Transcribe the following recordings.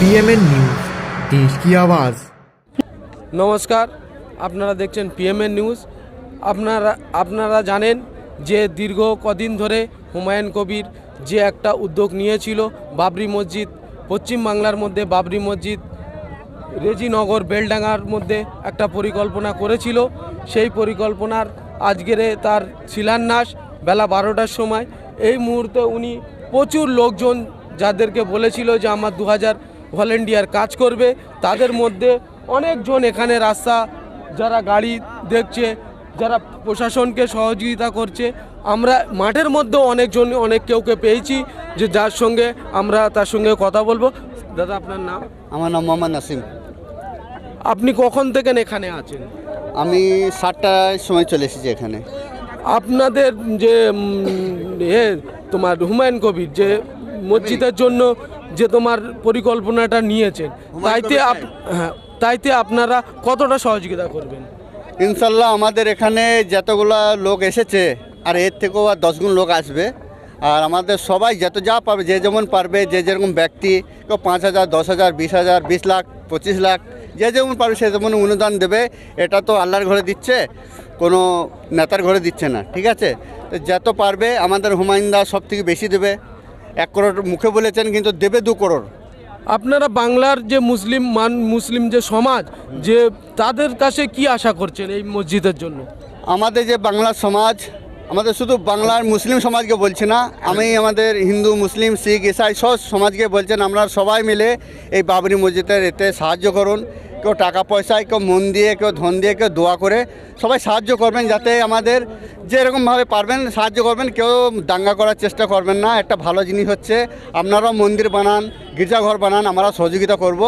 PMN news দেশ কি আওয়াজ? নমস্কার, আপনারা দেখছেন পিএমএন নিউজ আপনারা আপনারা জানেন যে দীর্ঘ কদিন ধরে হুমায়ুন কবির যে একটা উদ্যোগ নিয়েছিল বাবরি মসজিদ পশ্চিমবাংলার মধ্যে বাবরি মসজিদ, রেজিনগর, বেলডাঙ্গার মধ্যে একটা পরিকল্পনা করেছিল। সেই পরিকল্পনার আজকেরে তার শিলান্যাস বেলা বারোটার সময়। এই মুহূর্তে উনি প্রচুর লোকজন যাদেরকে বলেছিল যে আমার দু হাজার ভলেন্টিয়ার কাজ করবে। তাদের মধ্যে অনেকজন এখানে রাস্তা যারা গাড়ি দেখছে যারা প্রশাসনকে সহযোগিতা করছে। আমরা মাঠের মধ্যেও অনেকজন অনেক কেউকে পেয়েছি যে যার সঙ্গে আমরা তার সঙ্গে কথা বলব। দাদা আপনার নাম? আমার নাম মোহাম্মদ নাসিম। আপনি কখন থেকে এখানে আছেন? আমি সাতটার সময় চলে এসেছি এখানে। আপনাদের যে এ তোমার হুমায়ুন কবির যে মসজিদের জন্য যে তোমার পরিকল্পনাটা নিয়েছেন তাইতে হ্যাঁ তাইতে আপনারা কতটা সহযোগিতা করবেন? ইনশাল্লাহ আমাদের এখানে যতগুলা লোক এসেছে আর এর থেকেও আর দশগুণ লোক আসবে আর আমাদের সবাই যত যা পারবে যে যেমন পারবে যে যেরকম ব্যক্তি কেউ পাঁচ হাজার দশ হাজার বিশ হাজার বিশ লাখ পঁচিশ লাখ যে যেমন পারবে সে যেমন অনুদান দেবে এটা তো আল্লাহর ঘরে দিচ্ছে কোনো নেতার ঘরে দিচ্ছে না ঠিক আছে? তো যত পারবে আমাদের হুমায়ুন দা সব থেকে বেশি দেবে। এক করোড় মুখে বলেছেন কিন্তু দেবে দু করোড়। আপনারা বাংলার যে মুসলিম মান মুসলিম যে সমাজ যে তাদের কাছে কি আশা করছেন এই মসজিদের জন্য? আমাদের যে বাংলা সমাজ আমাদের শুধু বাংলার মুসলিম সমাজকে বলছি না আমি আমাদের হিন্দু মুসলিম শিখ ইসাই সব সমাজকে বলছেন আমরা সবাই মিলে এই বাবরি মসজিদের এতে সাহায্য করুন। কেউ টাকা পয়সায় কেউ মন দিয়ে কেউ ধন দিয়ে কেউ দোয়া করে সবাই সাহায্য করবেন যাতে আমাদের যেরকমভাবে পারবেন সাহায্য করবেন কেউ দাঙ্গা করার চেষ্টা করবেন না। একটা ভালো জিনিস হচ্ছে আপনারাও মন্দির বানান গির্জাঘর বানান আমরা সহযোগিতা করব।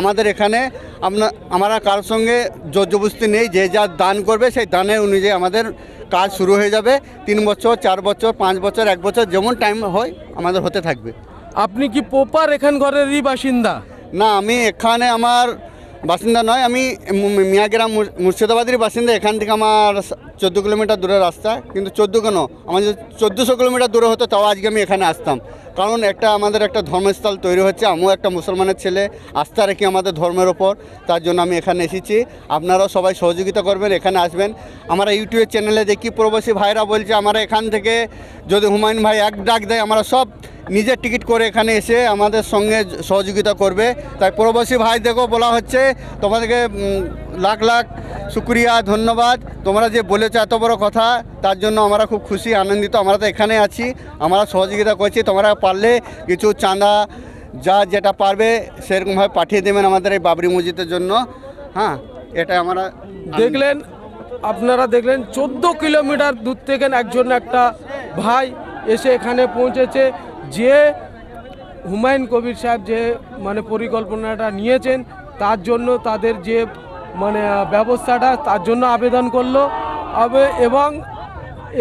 আমাদের এখানে আপনা আমরা কারোর সঙ্গে জর্জবস্তি নেই যে যা দান করবে সেই দানের অনুযায়ী আমাদের কাজ শুরু হয়ে যাবে। তিন বছর চার বছর পাঁচ বছর এক বছর যেমন টাইম হয় আমাদের হতে থাকবে। আপনি কি পোপার এখান ঘরেরই বাসিন্দা? না আমি এখানে আমার বাসিন্দা নয়, আমি মিয়াগ্রাম মুর- মুর্শিদাবাদের বাসিন্দা, এখান থেকে আমার চোদ্দ কিলোমিটার দূরের রাস্তা। কিন্তু চোদ্দ কেন? আমার যদি চোদ্দোশো কিলোমিটার দূরে হতো, তাও আজকে আমি এখানে আসতাম। কারণ একটা আমাদের একটা ধর্মস্থল তৈরি হচ্ছে, আমিও একটা মুসলমানের ছেলে, আস্থা রেখে আমাদের ধর্মের ওপর। তার জন্য আমি এখানে এসেছি। আপনারাও সবাই সহযোগিতা করবেন, এখানে আসবেন। আমরা ইউটিউব চ্যানেলে দেখি প্রবাসী ভাইরা বলছে, আমরা এখান থেকে যদি হুমায়ুন ভাই এক ডাক দেয়, আমরা সব নিজের টিকিট করে এখানে এসে আমাদের সঙ্গে সহযোগিতা করবে। তাই প্রবাসী ভাইদেরকেও বলা হচ্ছে তোমাদেরকে লাখ লাখ শুক্রিয়া, ধন্যবাদ। তোমরা যে বলেছ এত বড় কথা, তার জন্য আমরা খুব খুশি, আনন্দিত। আমরা তো এখানে আছি, আমরা সহযোগিতা করছি। তোমরা পারলে কিছু চাঁদা, যা যেটা পারবে, সেরকমভাবে পাঠিয়ে দেবেন আমাদের এই বাবরি মসজিদের জন্য। হ্যাঁ এটা আমরা দেখলেন, আপনারা দেখলেন, চোদ্দ কিলোমিটার দূর থেকে একজন একটা ভাই এসে এখানে পৌঁছেছে। যে হুমায়ুন কবির সাহেব যে মানে পরিকল্পনাটা নিয়েছেন, তার জন্য তাদের যে মানে ব্যবস্থাটা, তার জন্য আবেদন করল। এবং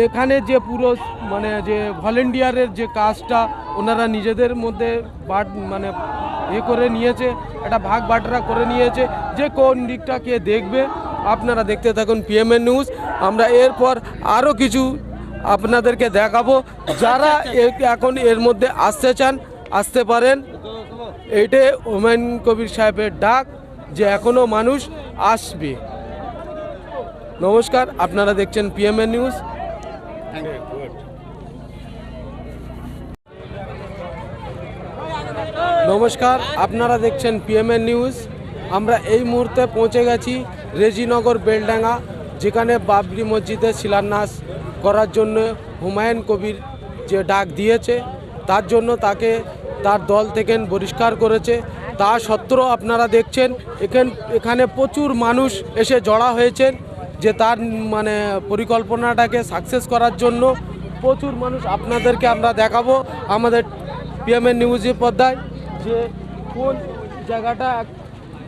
এখানে যে পুরো মানে যে ভলেন্টিয়ারের যে কাজটা ওনারা নিজেদের মধ্যে বাট মানে এ করে নিয়েছে, একটা ভাগ বাটরা করে নিয়েছে, যে কোন দিকটা কে দেখবে। আপনারা দেখতে থাকুন পিএমএন নিউজ আমরা এরপর আরও কিছু আপনাদেরকে দেখাবো। যারা এখন এর মধ্যে আসতে চান, আসতে পারেন। এইটাই হুমায়ুন কবির সাহেবের ডাক, যে এখনও মানুষ আসবে। নমস্কার, আপনারা দেখছেন পিএমএন নিউজ নমস্কার, আপনারা দেখছেন পিএমএন নিউজ আমরা এই মুহূর্তে পৌঁছে গেছি রেজিনগর বেলডাঙ্গা, যেখানে বাবরি মসজিদের শিলান্যাস করার জন্য হুমায়ুন কবির যে ডাক দিয়েছে, তার জন্য তাকে তার দল থেকে বহিষ্কার করেছে। তা সত্ত্বেও আপনারা দেখছেন, এখান, এখানে প্রচুর মানুষ এসে জড়া হয়েছেন যে তার মানে পরিকল্পনাটাকে সাকসেস করার জন্য। প্রচুর মানুষ আপনাদেরকে আমরা দেখাবো আমাদের পিএমএন নিউজের পর্দায় যে কোন জায়গাটা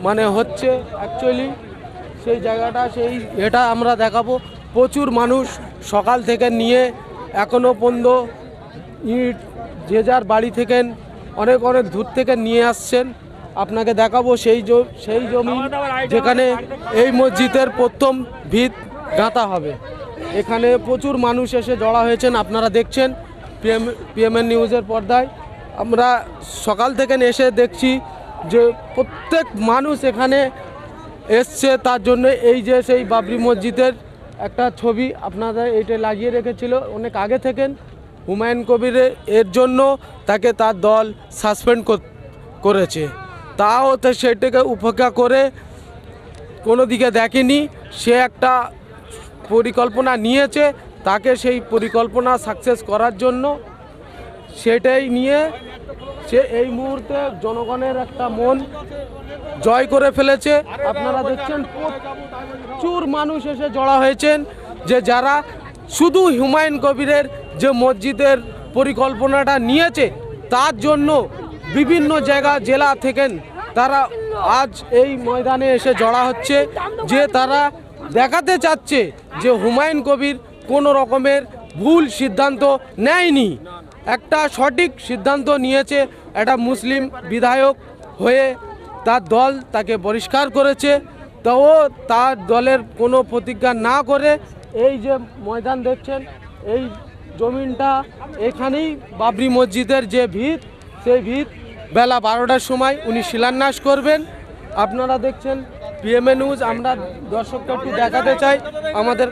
মানে হচ্ছে অ্যাকচুয়ালি সেই জায়গাটা, সেই এটা আমরা দেখাবো। প্রচুর মানুষ সকাল থেকে নিয়ে এখনও পর্যন্ত ইট যে যার বাড়ি থেকে অনেক অনেক দূর থেকে নিয়ে আসছেন। আপনাকে দেখাবো সেই সেই জমি যেখানে এই মসজিদের প্রথম ভিত গাঁথা হবে। এখানে প্রচুর মানুষ এসে জড়া হয়েছেন, আপনারা দেখছেন পিএম, পিএমএন নিউজের পর্দায়। আমরা সকাল থেকে এসে দেখছি যে প্রত্যেক মানুষ এখানে এসছে, তার জন্য এই যে সেই বাবরি মসজিদের একটা ছবি আপনারা এইটা লাগিয়ে রেখেছিল। অনেক আগে থেকেন হুমায়ুন কবিরের, এর জন্য তাকে তার দল সাসপেন্ড করেছে। তাও তো সেটাকে উপেক্ষা করে কোনো দিকে দেখেনি। সে একটা পরিকল্পনা নিয়েছে, তাকে সেই পরিকল্পনা সাকসেস করার জন্য। সেটাই নিয়ে সে এই মুহূর্তে জনগণের একটা মন জয় করে ফেলেছে। আপনারা দেখছেন, প্রচুর মানুষ এসে জড়া হয়েছেন যে যারা শুধু হুমায়ুন কবিরের যে মসজিদের পরিকল্পনাটা নিয়েছে, তার জন্য বিভিন্ন জায়গা, জেলা থেকে তারা আজ এই ময়দানে এসে জড়া হচ্ছে। যে তারা দেখাতে চাচ্ছে যে হুমায়ুন কবির কোনো রকমের ভুল সিদ্ধান্ত নেয়নি। একটা সঠিক সিদ্ধান্ত নিয়েছে একটা মুসলিম বিধায়ক হয়ে তার দল তাকে বহিষ্কার করেছে। তাও তার দলের কোনো প্রতিজ্ঞা না করে এই যে ময়দান দেখছেন, এই জমিনটা এখানেই বাবরি মসজিদের যে ভিত, সেই ভিত বেলা বারোটার সময় উনি শিলান্যাস করবেন। আপনারা দেখছেন পিএমএ নিউজ আমরা দর্শককে একটু দেখাতে চাই আমাদের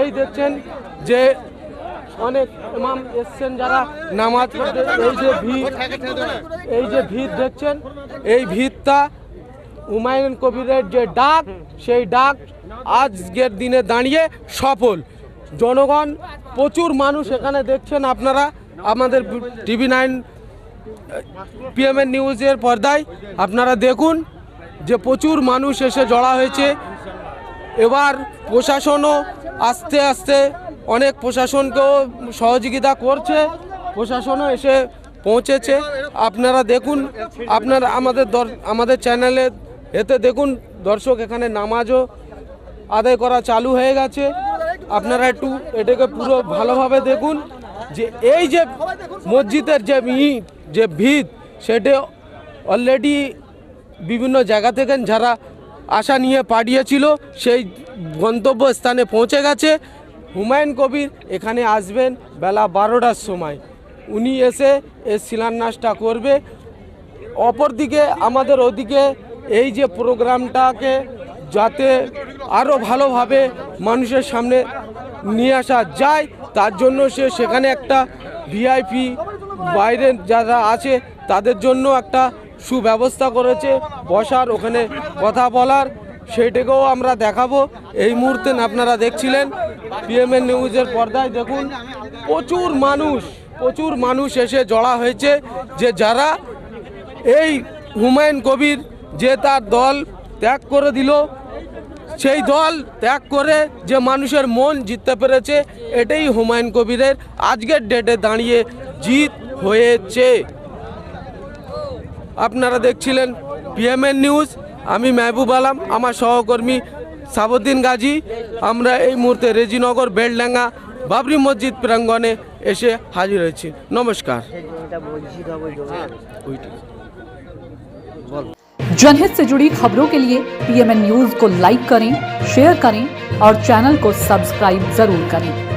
এই দেখছেন যে অনেক ইমাম এসছেন যারা নামাজ এই যে ভিড়, এই যে ভিড় দেখছেন, এই ভিড়টা হুমায়ুন কবিরের যে ডাক, সেই ডাক আজকের দিনে দাঁড়িয়ে সফল। জনগণ, প্রচুর মানুষ এখানে দেখছেন আপনারা, আমাদের টিভি নাইন, পিএমএন নিউজের পর্দায়। আপনারা দেখুন যে প্রচুর মানুষ এসে জড়া হয়েছে। এবার প্রশাসনও আস্তে আস্তে অনেক প্রশাসনকেও সহযোগিতা করছে, প্রশাসনও এসে পৌঁছেছে। আপনারা দেখুন, আপনারা আমাদের দর- আমাদের চ্যানেলে এতে দেখুন, দর্শক এখানে নামাজও আদায় করা চালু হয়ে গেছে। আপনারা একটু এটাকে পুরো ভালোভাবে দেখুন, যে এই যে মসজিদের যে ইট, যে ভিত, সেটা অলরেডি বিভিন্ন জায়গা থেকে যারা আশা নিয়ে পাঠিয়েছিল, সেই গন্তব্য স্থানে পৌঁছে গেছে। হুমায়ুন কবির এখানে আসবেন বেলা বারোটার সময়। উনি এসে এর শিলান্যাসটা করবে। অপরদিকে আমাদের ওদিকে এই যে প্রোগ্রামটাকে যাতে আরও ভালোভাবে মানুষের সামনে নিয়ে আসা যায়, তার জন্য সে সেখানে একটা ভিআইপি বাইরে যারা আছে, তাদের জন্য একটা সুব্যবস্থা করেছে। বসার ওখানে কথা বলার, সেইটাকেও আমরা দেখাবো। এই মুহূর্তে আপনারা দেখছিলেন পিএমএন নিউজের পর্দায় দেখুন, প্রচুর মানুষ প্রচুর মানুষ এসে জড়া হয়েছে যে যারা এই হুমায়ুন কবির যে তার দল ত্যাগ করে দিল, সেই দল ত্যাগ করে যে মানুষের মন জিততে পেরেছে, এটাই হুমায়ুন কবিরের আজকের ডেটে দাঁড়িয়ে জিত হয়েছে। আপনারা দেখছিলেন পিএমএন নিউজ আমি মেহবুব আলম, আমার সহকর্মী সাবুদ্দিন গাজী আমরা এই মুহূর্তে রেজিনগর বেলডাঙ্গা বাবরি মসজিদ প্রাঙ্গণে এসে হাজির হয়েছি নমস্কার ওইটা जनहित से जुड़ी खबरों के लिए पीएमएन न्यूज को लाइक करें शेयर करें और चैनल को सब्सक्राइब जरूर करें